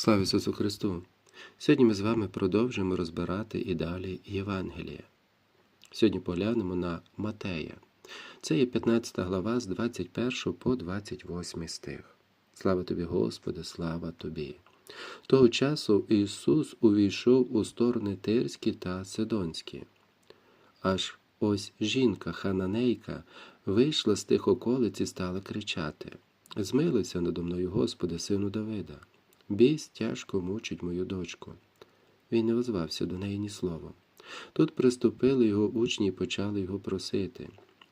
Слава Ісусу Христу! Сьогодні ми з вами продовжуємо розбирати і далі Євангеліє. Сьогодні поглянемо на Матея. Це є 15 глава з 21 по 28 стих. Слава тобі, Господи, слава тобі! Того часу Ісус увійшов у сторони Тирські та Сидонські. Аж ось жінка хананейка вийшла з тих околиць і стала кричати: Змилися надо мною, Господи, сину Давида. Біс тяжко мучить мою дочку. Він не озвався до неї ні словом. Тут приступили його учні і почали його просити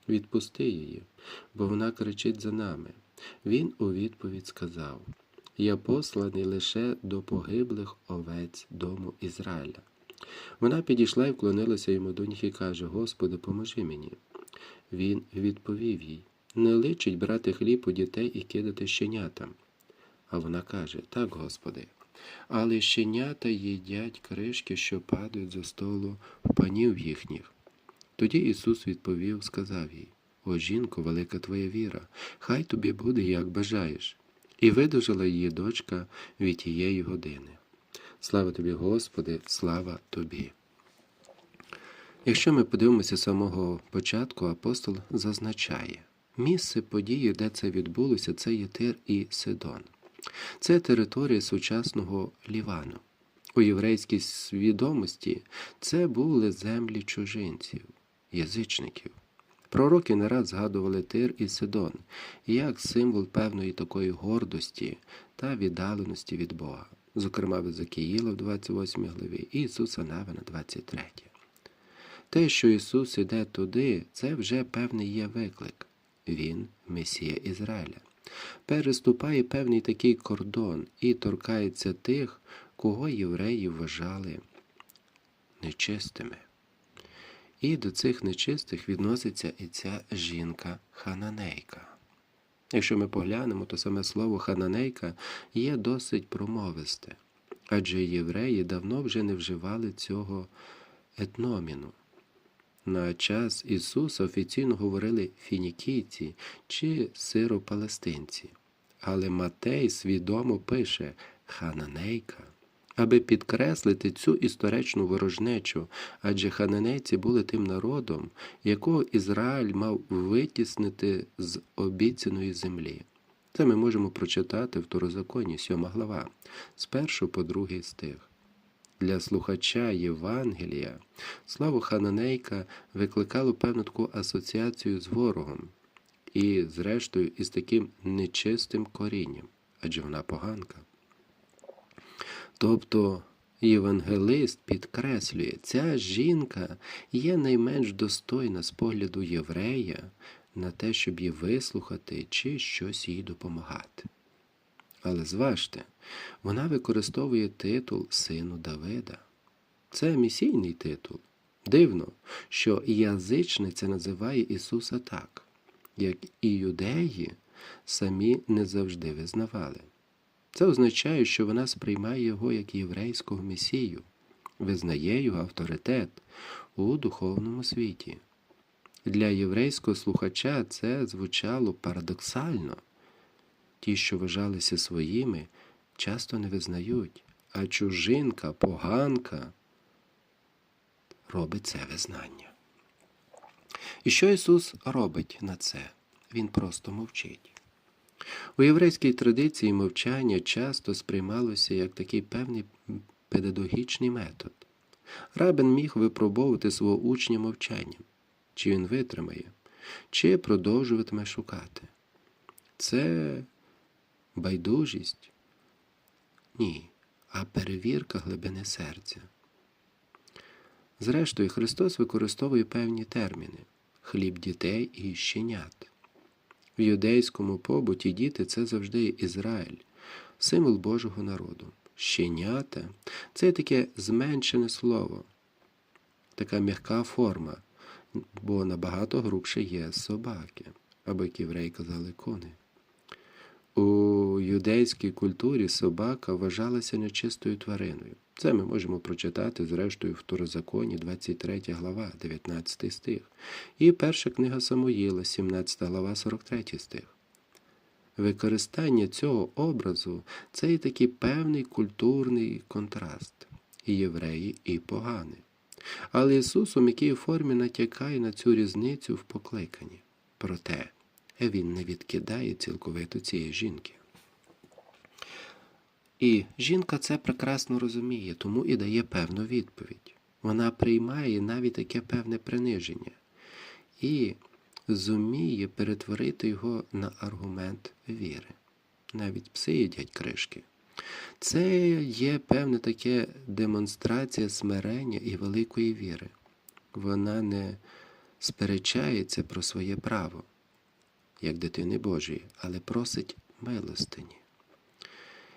відпусти її, бо вона кричить за нами. Він у відповідь сказав Я посланий лише до погиблих овець дому Ізраїля. Вона підійшла і вклонилася йому до і каже Господи, поможи мені. Він відповів їй Не личить брати хліб у дітей і кидати щенятам. А вона каже Так, Господи. Але щенята їдять кришки, що падають за столу в панів їхніх. Тоді Ісус відповів, сказав їй О, жінко, велика твоя віра, хай тобі буде, як бажаєш. І видужала її дочка від тієї години. Слава тобі, Господи, слава тобі. Якщо ми подивимося з самого початку, апостол зазначає місце події, де це відбулося, це є Тир і Сидон. Це територія сучасного Лівану. У єврейській свідомості це були землі чужинців, язичників. Пророки не раз згадували Тир і Сидон як символ певної такої гордості та віддаленості від Бога, зокрема в Закіїла в 28 главі і Ісуса Навина 23. Те, що Ісус іде туди, це вже певний є виклик. Він Месія Ізраїля переступає певний такий кордон і торкається тих, кого євреї вважали нечистими. І до цих нечистих відноситься і ця жінка хананейка. Якщо ми поглянемо, то саме слово хананейка є досить промовисте, адже євреї давно вже не вживали цього етноміну. На час Ісуса офіційно говорили фінікійці чи сиропалестинці, але Матей свідомо пише хананейка, аби підкреслити цю історичну ворожнечу, адже хананейці були тим народом, якого Ізраїль мав витіснити з обіцяної землі. Це ми можемо прочитати в Торозаконі, 7 глава, з 1 по 2 стих. Для слухача Євангелія слово Хананейка викликало певну таку асоціацію з ворогом і, зрештою, із таким нечистим корінням, адже вона поганка. Тобто євангелист підкреслює, ця жінка є найменш достойна з погляду єврея на те, щоб її вислухати чи щось їй допомагати. Але зважте, вона використовує титул сину Давида. Це місійний титул. Дивно, що язичниця називає Ісуса так, як і юдеї самі не завжди визнавали. Це означає, що вона сприймає його як єврейського месію, визнає його авторитет у духовному світі. Для єврейського слухача це звучало парадоксально. Ті, що вважалися своїми, часто не визнають, а чужинка, поганка робить це визнання. І що Ісус робить на це? Він просто мовчить. У єврейській традиції мовчання часто сприймалося як такий певний педагогічний метод. Рабин міг випробовувати свого учня мовчанням, чи він витримає, чи продовжуватиме шукати. Це байдужість? Ні, а перевірка глибини серця. Зрештою, Христос використовує певні терміни хліб дітей і щенят. В юдейському побуті діти це завжди Ізраїль, символ Божого народу. Щенята це таке зменшене слово, така м'яка форма, бо набагато грубше є собаки, або як євреї казали кони. У юдейській культурі собака вважалася нечистою твариною. Це ми можемо прочитати, зрештою, в Второзаконі, 23 глава, 19 стих, і перша книга Самуїла, 17 глава, 43 стих. використання цього образу це і такий певний культурний контраст і євреї, і погани. Але Ісус у м'якій формі натякає на цю різницю в покликанні. Проте Він не відкидає цілковито цієї жінки. І жінка це прекрасно розуміє, тому і дає певну відповідь. Вона приймає навіть таке певне приниження і зуміє перетворити його на аргумент віри. Навіть пси їдять кришки. Це є певне таке демонстрація смирення і великої віри. Вона не сперечається про своє право, як дитини Божої, але просить милостині.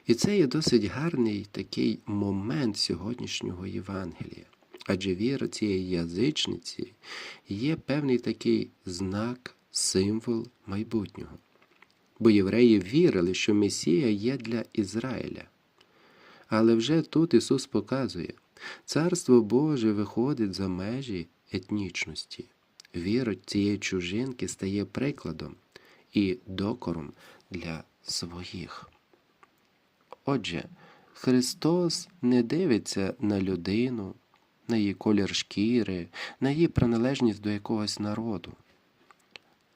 І це є досить гарний такий момент сьогоднішнього Євангелія. Адже віра цієї язичниці є певний такий знак, символ майбутнього. Бо євреї вірили, що Месія є для Ізраїля. Але вже тут Ісус показує, Царство Боже виходить за межі етнічності. Віра цієї чужинки стає прикладом і докором для своїх. Отже, Христос не дивиться на людину, на її колір шкіри, на її приналежність до якогось народу.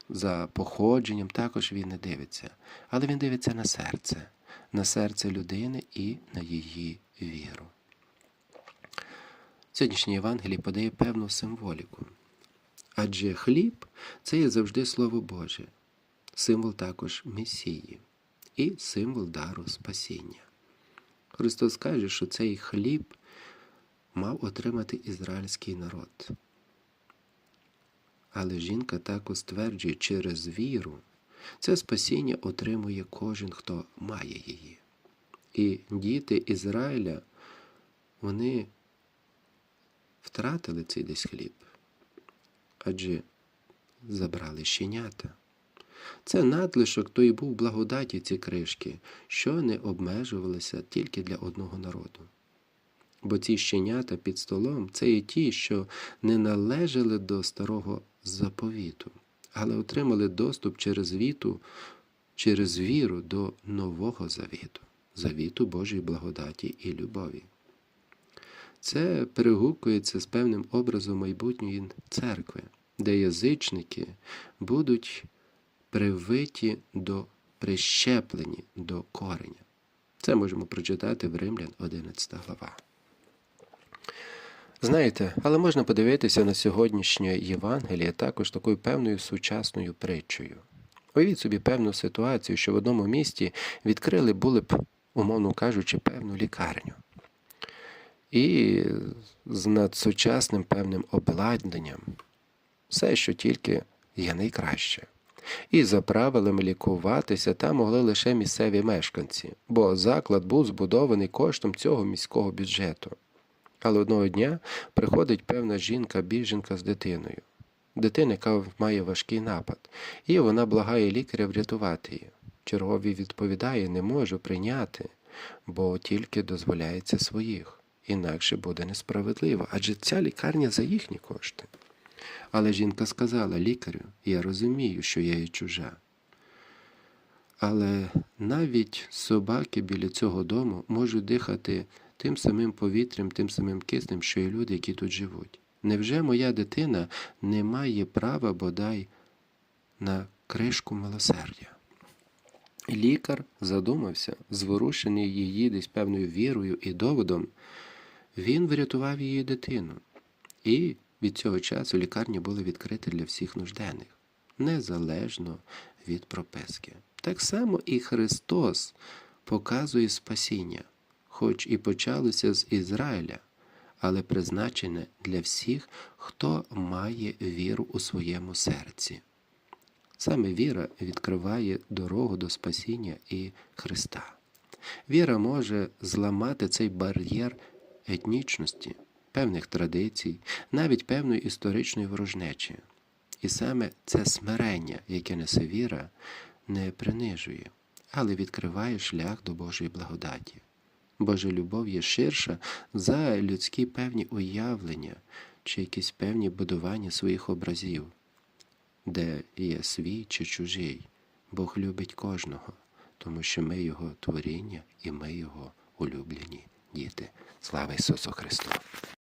За походженням також він не дивиться, але він дивиться на серце, на серце людини і на її віру. Сьогоднішній Євангелій подає певну символіку. Адже хліб це є завжди Слово Боже, символ також Месії і символ дару спасіння. Христос каже, що цей хліб мав отримати ізраїльський народ. Але жінка також стверджує, через віру це спасіння отримує кожен, хто має її. І діти Ізраїля, вони втратили цей десь хліб, адже забрали щенята. Це надлишок той був благодаті ці кришки, що не обмежувалися тільки для одного народу. Бо ці щенята під столом це і ті, що не належали до старого заповіту, але отримали доступ через віту, через віру до нового завіту, завіту Божої благодаті і любові. Це перегукується з певним образом майбутньої церкви, де язичники будуть привиті до прищеплені до кореня. Це можемо прочитати в Римлян 11 глава. Знаєте, але можна подивитися на сьогоднішнє Євангеліє також такою певною сучасною притчею. Уявіть собі певну ситуацію, що в одному місті відкрили були б, умовно кажучи, певну лікарню. І з надсучасним певним обладнанням, все, що тільки є найкраще. І за правилами лікуватися там могли лише місцеві мешканці, бо заклад був збудований коштом цього міського бюджету. Але одного дня приходить певна жінка-біженка з дитиною. Дитина, яка має важкий напад, і вона благає лікаря врятувати її. Черговий відповідає, не можу прийняти, бо тільки дозволяється своїх, інакше буде несправедливо, адже ця лікарня за їхні кошти. Але жінка сказала лікарю, я розумію, що я є чужа. Але навіть собаки біля цього дому можуть дихати тим самим повітрям, тим самим киснем, що і люди, які тут живуть. Невже моя дитина не має права бодай на кришку милосердя? Лікар задумався, зворушений її десь певною вірою і доводом, він врятував її дитину. І від цього часу лікарні були відкриті для всіх нужденних, незалежно від прописки. Так само і Христос показує спасіння, хоч і почалося з Ізраїля, але призначене для всіх, хто має віру у своєму серці. Саме віра відкриває дорогу до спасіння і Христа. Віра може зламати цей бар'єр етнічності, певних традицій, навіть певної історичної ворожнечі. І саме це смирення, яке несе віра, не принижує, але відкриває шлях до Божої благодаті. Божа любов є ширша за людські певні уявлення чи якісь певні будування своїх образів, де є свій чи чужий, Бог любить кожного, тому що ми Його творіння і ми Його улюблені діти. Слава Ісусу Христу!